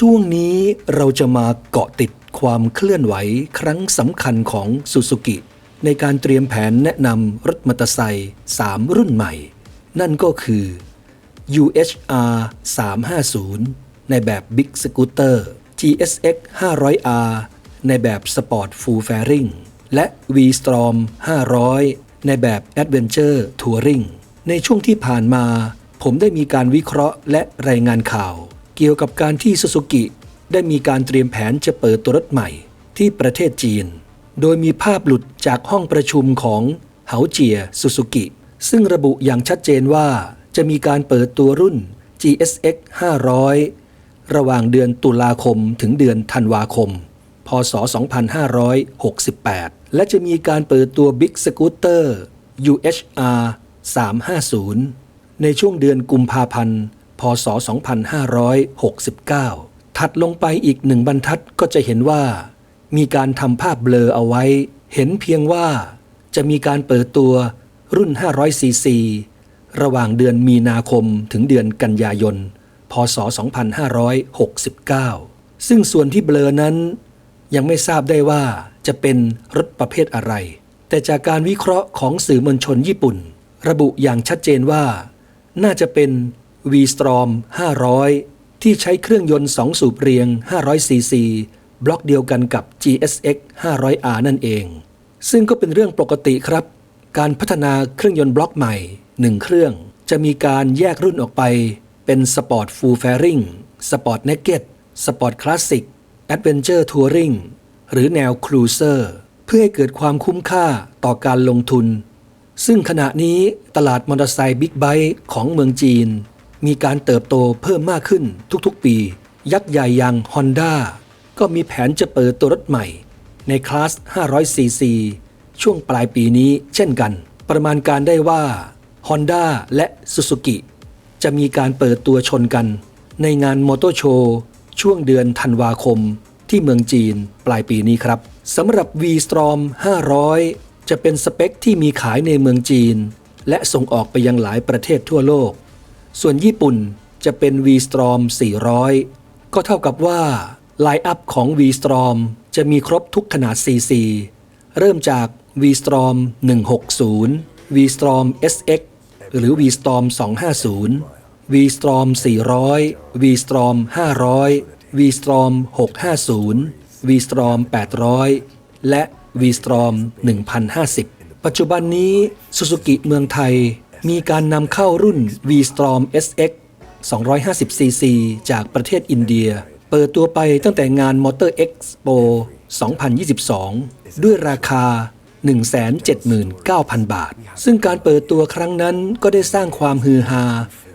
ช่วงนี้เราจะมาเกาะติดความเคลื่อนไหวครั้งสำคัญของซูซูกิ ในการเตรียมแผนแนะนำรถมอเตอร์ไซค์3 รุ่นใหม่ นั่นก็คือ UHR 350 ในแบบ Big Scooter GSX 500R ในแบบ Sport Full Fairing และ V-Storm 500 ในแบบ Adventure Touring ในช่วงที่ผ่านมา ผมได้มีการวิเคราะห์และรายงานข่าว เกี่ยวกับการที่ซูซูกิได้มีการเตรียมแผนจะเปิดตัวรถใหม่ที่ประเทศจีน โดยมีภาพหลุดจากห้องประชุมของเหาเจียซูซูกิซึ่งระบุอย่างชัดเจนว่าจะมีการเปิดตัวรุ่น GSX 500 ระหว่างเดือนตุลาคมถึงเดือนธันวาคม พศ 2568 และจะมีการเปิดตัว Big Scooter UHR 350 ในช่วงเดือนกุมภาพันธ์ พศ 2569 ถัดลงไปอีกหนึ่งบรรทัดก็จะเห็นว่า มีการทำภาพเบลอเอาไว้ เห็นเพียงว่าจะมีการเปิดตัวรุ่น 500 ซีซี ระหว่างเดือนมีนาคมถึงเดือนกันยายน พศ 2569 ซึ่งส่วนที่เบลอนั้น ยังไม่ทราบได้ว่าจะเป็นรถประเภทอะไร แต่จากการวิเคราะห์ของสื่อมวลชนญี่ปุ่น ระบุอย่างชัดเจนว่า น่าจะเป็น V-Storm 500 ที่ใช้เครื่องยนต์ 2 สูบเรียง 500 ซีซี บล็อกเดียวกันกับ GSX 500R นั่นเอง ซึ่งก็เป็นเรื่องปกติครับ การพัฒนาเครื่องยนต์บล็อกใหม่ 1 เครื่อง จะมีการแยกรุ่นออกไป เป็น Sport Full Fairing Sport Naked Sport Classic Adventure Touring หรือแนว Cruiser เพื่อให้เกิดความคุ้มค่าต่อการลงทุน ซึ่งขณะนี้ตลาดมอเตอร์ไซค์บิ๊กไบค์ของเมืองจีน มีการเติบโตเพิ่มมากขึ้นทุกๆปี ยักษ์ใหญ่อย่าง Honda ก็มีแผนจะเปิดตัวรถใหม่ ในคลาส 500cc ช่วงปลายปีนี้เช่นกัน ประมาณการได้ว่า Honda และ Suzuki จะมีการเปิดตัวชนกัน ในงานมอเตอร์โชว์ช่วงเดือนธันวาคม ที่เมืองจีนปลายปีนี้ครับสำหรับ V-Storm 500 จะเป็นสเปคที่มีขายในเมืองจีน และส่งออกไปยังหลายประเทศทั่วโลก ส่วนญี่ปุ่นจะเป็น V-Storm 400 ก็เท่ากับว่าไลน์อัพของ V-Storm จะมีครบทุกขนาด CC เริ่มจาก V-Storm 160 V-Storm SX หรือ V-Storm 250 V-Storm 400 V-Storm 500 V-Storm 650 V-Storm 800 และ V-Storm 1050 ปัจจุบันนี้ Suzuki เมืองไทย มีการนำเข้ารุ่น V-Storm SX 250cc จากประเทศอินเดีย เปิดตัวไปตั้งแต่งาน Motor Expo 2022 ด้วยราคา 179,000 บาท ซึ่งการเปิดตัวครั้งนั้นก็ได้สร้างความฮือฮา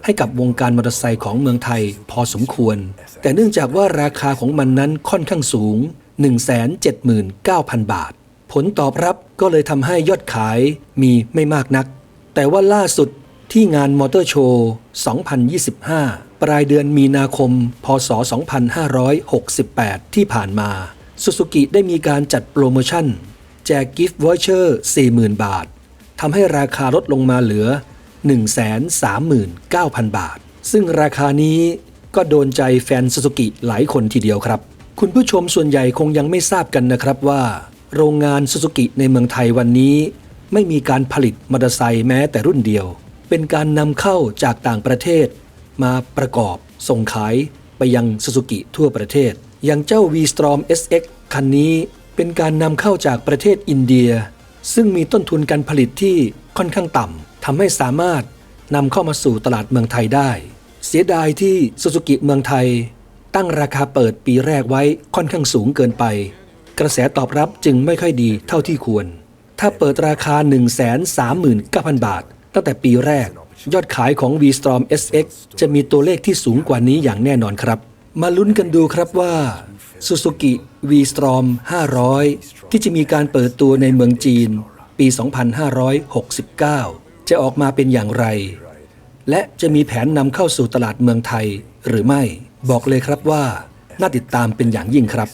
ให้กับวงการมอเตอร์ไซค์ของเมืองไทยพอสมควร แต่เนื่องจากว่าราคาของมันนั้นค่อนข้างสูง 179,000 บาท ผลตอบรับก็เลยทำให้ยอดขายมีไม่มากนัก แต่ว่าล่าสุดที่งานมอเตอร์โชว์ 2025 ปลายเดือนมีนาคม พศ 2568 ที่ผ่านมาสุสุกิได้มีการจัดโปรโมชั่น แจกกิฟต์วอเชอร์ 40,000 บาท ทำให้ราคาลดลงมาเหลือ 139,000 บาท ซึ่งราคานี้ก็โดนใจแฟนสุสุกิหลายคนทีเดียวครับ คุณผู้ชมส่วนใหญ่คงยังไม่ทราบกันนะครับว่า โรงงานสุสุกิในเมืองไทยวันนี้ ไม่มีการผลิตมอเตอร์ไซค์แม้แต่รุ่นเดียว เป็นการนำเข้าจากต่างประเทศ มาประกอบส่งขายไปยังสุสุกิทั่วประเทศ อย่างเจ้า V-Storm SX คันนี้เป็นการนำเข้าจากประเทศอินเดีย ซึ่งมีต้นทุนการผลิตที่ค่อนข้างต่ำทำให้สามารถนำเข้ามาสู่ตลาดเมืองไทยได้ เสียดายที่สุสุกิเมืองไทย ตั้งราคาเปิดปีแรกไว้ค่อนข้างสูงเกินไป กระแสตอบรับจึงไม่ค่อยดีเท่าที่ควร ถ้าเปิดราคา 139,000 บาท ตั้งแต่ปีแรก ยอดขายของ V-Storm SX จะมีตัวเลขที่สูงกว่านี้อย่างแน่นอนครับ มาลุ้นกันดูครับว่า Suzuki V-Storm 500 ที่จะมีการเปิดตัวในเมืองจีน ปี 2569 จะออกมาเป็นอย่างไร และจะมีแผนนำเข้าสู่ตลาดเมืองไทยหรือไม่ บอกเลยครับว่า น่าติดตามเป็นอย่างยิ่งครับ